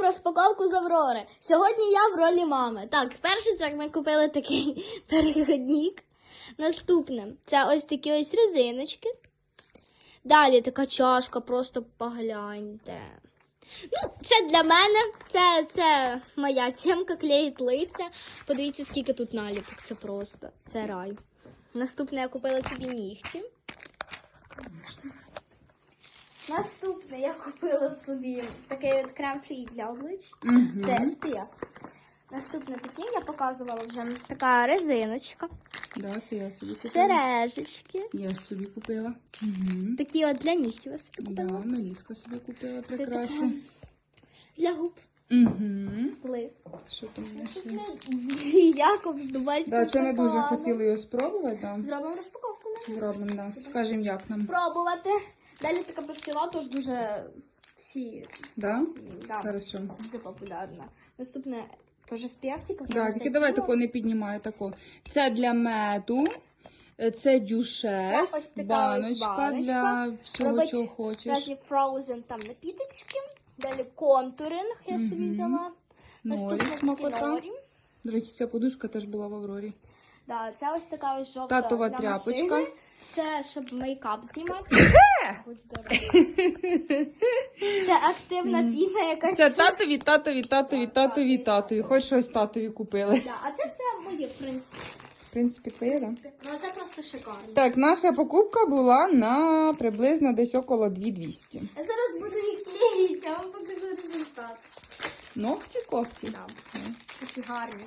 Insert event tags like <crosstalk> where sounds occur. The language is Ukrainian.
Розпаковку з Аврори. Сьогодні я в ролі мами. Так, перше це ми купили такий <laughs> переходник. Наступне це ось такі ось резиночки. Далі така чашка, просто погляньте. Ну, це для мене, це, це моя тємка клеїть лиця. Подивіться, скільки тут наліпок. Це просто. Це рай. Наступне я купила собі нігті. Наступне я купила собі такий от крем-фрі для облич. Мгм. Це SPF. Наступне таке я показувала вже така резиночка, Да, це я собі купила. сережечки. Я собі купила. Угу. Такі от для нігтів я собі Да, купила. Меліска собі купила таке для губ. Угу. Блиск. Що там у нас ще? <laughs> Якоб з дубайського Да, це ми дуже хотіли його спробувати. Да. Зробимо розпаковку. Зробимо, да. Скажемо, як нам. Пробувати. Далі така пастила, тож дуже всі Да? да, Хорошо. дуже популярна. Наступне теж SPF, типу. Да, тільки давай тако не піднімаю тако. Це для меду. Це дюшес, Це ось така ось баночка, баночка. для всього, Робить чого хочеш. Разні frozen там напіточки. Далі контуринг я собі Мгм. взяла. Норі Наступне смакота. такі норі. До речі, ця подушка теж була в Аврорі. Да, це ось така ось жовта Татова тряпочка. машини. Це щоб мейкап знімати. Будь здорова. Це активна піна якась. Це татові, татові, татові, татові, татові. Хоч щось татові купили. Да, а це все моє, в принципі. В принципі, твоє, так? Ну, це просто шикарно. Так, наша покупка була на приблизно десь около 2200. Я зараз буду їх клеїти, а вам покажу результат. Ногті когті. Да. Такі гарні.